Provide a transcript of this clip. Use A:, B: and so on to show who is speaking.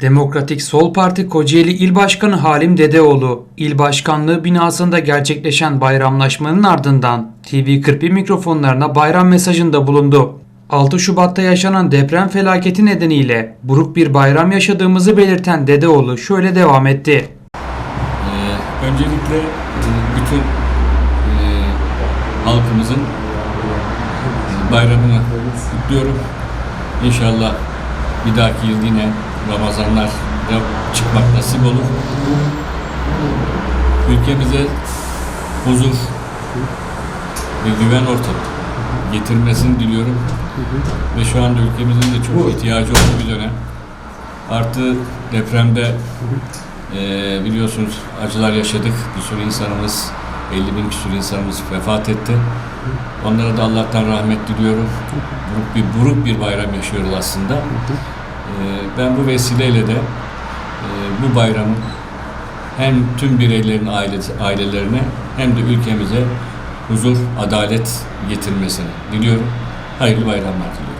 A: Demokratik Sol Parti Kocaeli İl Başkanı Halim Dedeoğlu, il başkanlığı binasında gerçekleşen bayramlaşmanın ardından TV41 mikrofonlarına bayram mesajında bulundu. 6 Şubat'ta yaşanan deprem felaketi nedeniyle buruk bir bayram yaşadığımızı belirten Dedeoğlu şöyle devam etti.
B: Ee, öncelikle e, bütün e, halkımızın e, bayramını kutluyorum. İnşallah bir dahaki yıl yine Ramazanlar çıkmak nasip olur. Ülkemize huzur ve güven ortamı getirmesini diliyorum. Ve şu anda ülkemizin de çok ihtiyacı olduğu bir dönem. Artı depremde ee, biliyorsunuz acılar yaşadık. Bir sürü insanımız, 50 bin küsur insanımız vefat etti. Onlara da Allah'tan rahmet diliyorum. Buruk bir, buruk bir bayram yaşıyoruz aslında. Ee, ben bu vesileyle de e, bu bayramın hem tüm bireylerin ailesi, ailelerine hem de ülkemize huzur, adalet getirmesini diliyorum. Hayırlı bayramlar diliyorum.